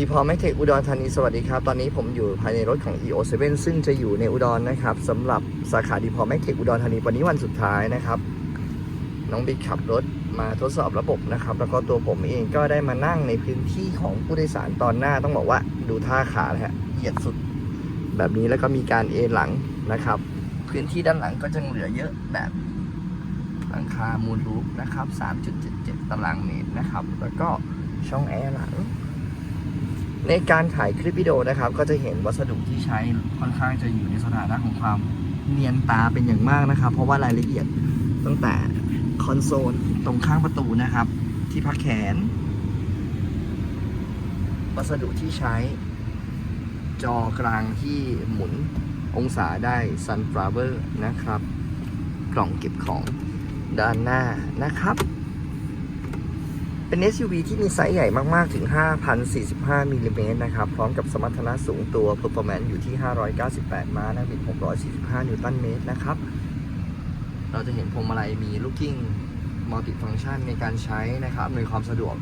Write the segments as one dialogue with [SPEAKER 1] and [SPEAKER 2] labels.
[SPEAKER 1] ดีพอแมกเทคอุดรธานีสวัสดีครับ ตอนนี้ผมอยู่ภายในรถของ EO7 ซึ่งจะอยู่ในอุดรนะครับสำหรับสาขาดีพอแมกเทคอุดรธานีวันนี้วันสุดท้ายนะครับ น้องบิ๊กขับรถมาทดสอบระบบนะครับ แล้วก็ตัวผมเองก็ได้มานั่งในพื้นที่ของผู้โดยสารตอนหน้าต้องบอกว่าดูท่าขานะฮะเหยียดสุดแบบนี้แล้วก็มีการเอหลังนะครับ พื้นที่ด้านหลังก็จะเหลือเยอะแบบหลังคามูลรูฟนะครับ 3.77 ตารางเมตรนะครับ แล้วก็ช่องแอร์หลัง ในการถ่ายคลิปวิดีโอนะครับ ก็จะเห็นวัสดุที่ใช้ค่อนข้างจะอยู่ในสถานะของความเนียนตาเป็นอย่างมากนะครับ เพราะว่ารายละเอียดตั้งแต่คอนโซลตรงข้างประตูนะครับ ที่พักแขน วัสดุที่ใช้ จอกลางที่หมุนองศาได้ Sunflower นะครับ กล่องเก็บของด้านหน้านะครับ เป็น SUV ที่มีไซส์ใหญ่มาก ๆ ถึง 5,045มิลลิเมตรนะครับ พร้อมกับสมรรถนะสูงตัว Performance อยู่ที่ 598 ม้าแรงบิด645 นิวตันเมตรนะครับ เราจะเห็นพวงมาลัยมี Looking Multi-Function ในการใช้นะครับอำนวยความสะดวก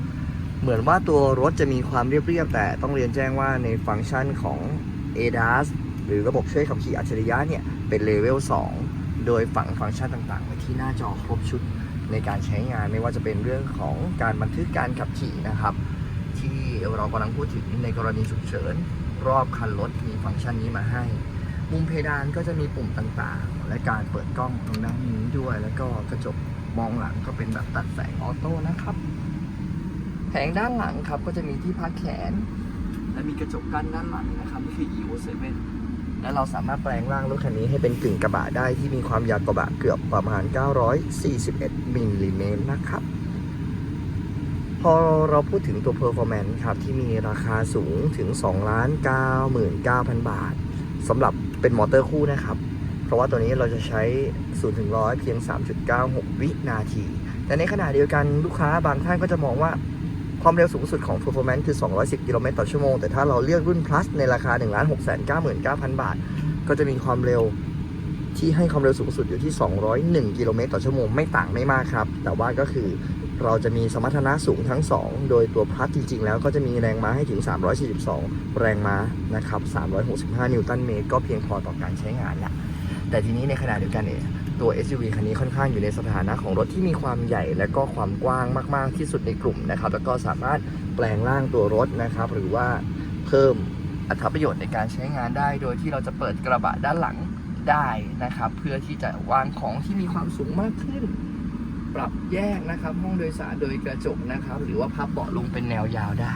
[SPEAKER 1] เหมือนว่าตัวรถจะมีความเรียบ ๆ แต่ต้องเรียนแจ้งว่าในฟังก์ชันของ ADAS หรือระบบช่วยขับขี่อัจฉริยะเนี่ย เป็นเลเวล 2 โดยฝังฟังก์ชันต่าง ๆ ไว้ที่หน้าจอครบชุด ในการใช้งานไม่ว่าจะเป็นเรื่องของการบันทึกการขับขี่นะครับ ที่เรากำลังพูดถึงในกรณีฉุกเฉิน รอบคันรถมีฟังก์ชันนี้มาให้ มุมเพดานก็จะมีปุ่มต่างๆ และการเปิดกล้องตรงด้านนี้ด้วย แล้วก็กระจกมองหลังก็เป็นแบบตัดแสงออโต้นะครับแผงด้านหลังครับก็จะมีที่พักแขน และมีกระจกกั้นด้านหลังนะครับนี่คือ EO 7 และเราสามารถแปลงร่างรถคันนี้ให้เป็นกึ่งกระบะได้ที่มีความยาวกระบะเกือบประมาณ 941มิลลิเมตรนะครับ พอเราพูดถึงตัว performance ครับที่มีราคาสูงถึง 2 ล้าน99,000 บาทสำหรับเป็นมอเตอร์คู่นะครับ เพราะว่าตัวนี้เราจะใช้ 0 ถึง 100 เพียง 3.96 วินาที แต่ในขณะเดียวกันลูกค้าบางท่านก็จะมองว่า ความเร็วสูงสุดของ performance คือ 210 กิโลเมตรต่อชั่วโมง แต่ถ้าเราเลือกรุ่น plus ในราคา 1 6 9 9 0 0 0 บาท ก็จะมีความเร็วที่ให้ความเร็วสูงสุดอยู่ที่ 201 กิโลเมตรต่อชั่วโมง ไม่ต่างไม่มากครับ แต่ว่าก็คือเราจะมีสมรรถนะสูงทั้ง 2 โดยตัว plus จริง ๆ แล้วก็จะมีแรงม้าให้ถึง 342 แรงม้านะครับ 365 นิวตันเมตร ก็เพียงพอต่อการใช้งานละแต่ทีนี้ในขณะเดียวกันเนี่ย ตัว SUV คันนี้ค่อนข้างอยู่ในสถานะของรถที่มีความใหญ่และก็ความกว้างมากๆที่สุดในกลุ่มนะครับ แล้วก็สามารถแปลงร่างตัวรถนะครับ หรือว่าเพิ่มอัตราประโยชน์ในการใช้งานได้ โดยที่เราจะเปิดกระบะด้านหลังได้นะครับ เพื่อที่จะวางของที่มีความสูงมากขึ้น ปรับแยกนะครับ ห้องโดยสารโดยกระจกนะครับ หรือว่าพับเบาะลงเป็นแนวยาวได้